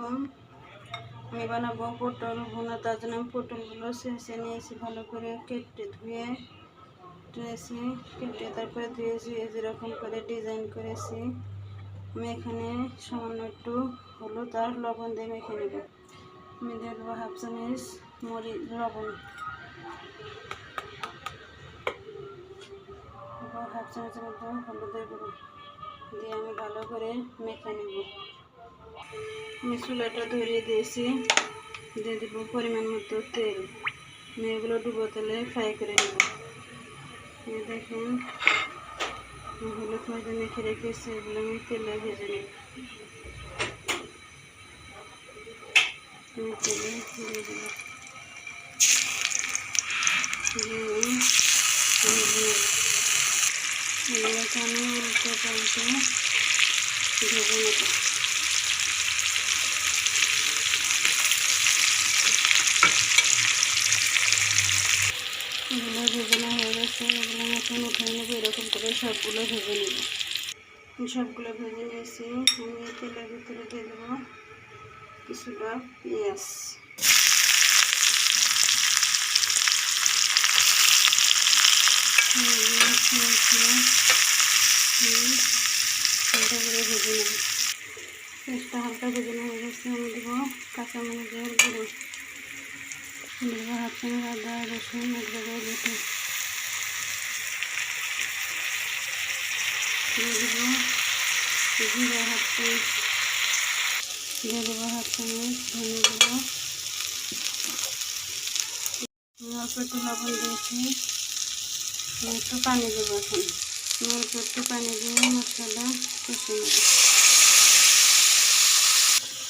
আলাইকুম আমি বানাবো পটল ভুনা, তার জন্য আমি পটলগুলো শেষে নিয়েছি ভালো করে কেটে ধুয়ে, ধুয়েছি, কেটে তারপরে ধুয়েছি যেরকম করে ডিজাইন করেছি, আমি এখানে সামান্য একটু হলুদ আর লবণ দিয়ে মেখে নেব। আমি দিয়ে দেবো হাফ চামচ মরি লবণ। হাফ চামচের মতো হলুদের গুঁড়ো দিয়ে আমি ভালো করে মেখে নেব। আমি চুলাটা ধরিয়ে দিয়েছি। দিয়ে দেব পরিমাণ মতো তেল। এগুলো ডুবো তেলে ফ্রাই করে নেব। দেখুন, হলুদ মধ্যে মেখে রেখেছি, এগুলো আমি তেলে ভেজে আমি তেলে ভেজে নেব। এগুলোকে নেব এগুলো ভেজে নেওয়া হয়ে গেছে এগুলো এখন উঠে নেব, এরকম করে সবগুলো ভেজে নেব। সবগুলো ভেজে নিয়েছি আমি তেলের ভিতরে দিয়ে দেবো কিছুটা পেঁয়াজ। হালকা করে ভেজে নেব। পেঁয়াজটা হালকা ভেজে হয়ে গেছে, আমি দেবো কাঁচামরিচের গুঁড়ো। দেবো হাফ চামচ আদা, রসুন আদরকের বেটে দিয়ে দেবো জিরা হাফ চামচ দিয়ে দেবো হাফ চামচ ধনে দেবো অল্প একটু লবণ দিয়েছি একটু পানি দেবো এখন অল্প একটু পানি দিয়ে মশলাটা কষে নেব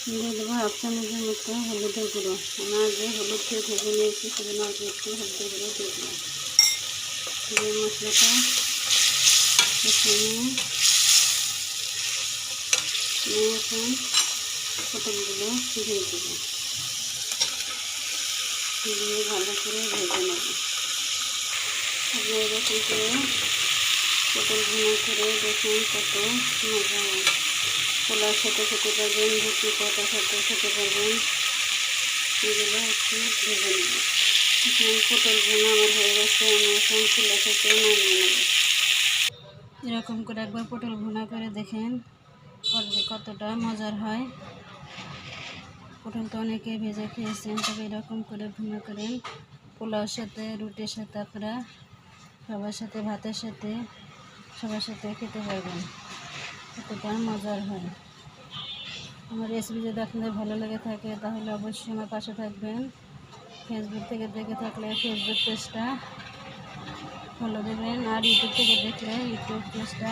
দিয়ে দেবো হাফ চামচের মতো হলুদের গুঁড়ো আমি আগে হলুদ দিয়ে ভেজে নিয়েছি সেজন্য অল্প একটু হলুদের গুঁড়ো দিয়ে দিলাম দিয়ে মশলাটা নিয়ে এখন পটলগুলো দিয়ে দেবো দিয়ে ভালো করে ভেজে নেব। আপনি এরকম করে পটল ভুনা করে দেখুন কত মজা হয় পোলার সাথে খেতে পারবেন রুটি পটার সাথে খেতে পারবেন এগুলো একটু ভেজে নেব এখন পটল ভুনা আমার হয়ে গেছে, আমি এখন চুলা থেকে নামিয়ে নেব। এরকম করে একবার পটল ভুনা করে দেখেন কতটা মজার হয়। পটলটা অনেকে ভেজে খেয়েছেন, তবে এরকম করে ভুনা করেন। পোলাওর সাথে, রুটির সাথে আপনারা, সবার সাথে, ভাতের সাথে, সবার সাথে খেতে পারবেন। কতটা মজার হয়। আমার রেসিপি যদি আপনাদের ভালো লেগে থাকে, তাহলে অবশ্যই আমার পাশে থাকবেন। ফেসবুক থেকে দেখে থাকলে ফেসবুক পেজটা ফলো দেবেন আর ইউটিউব থেকে দেখলে ইউটিউব পেজটা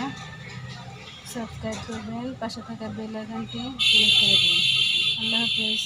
সাবস্ক্রাইব করবেন পাশে থাকা বেল আইকনটি ক্লিক করে দেবেন আল্লাহ হাফেজ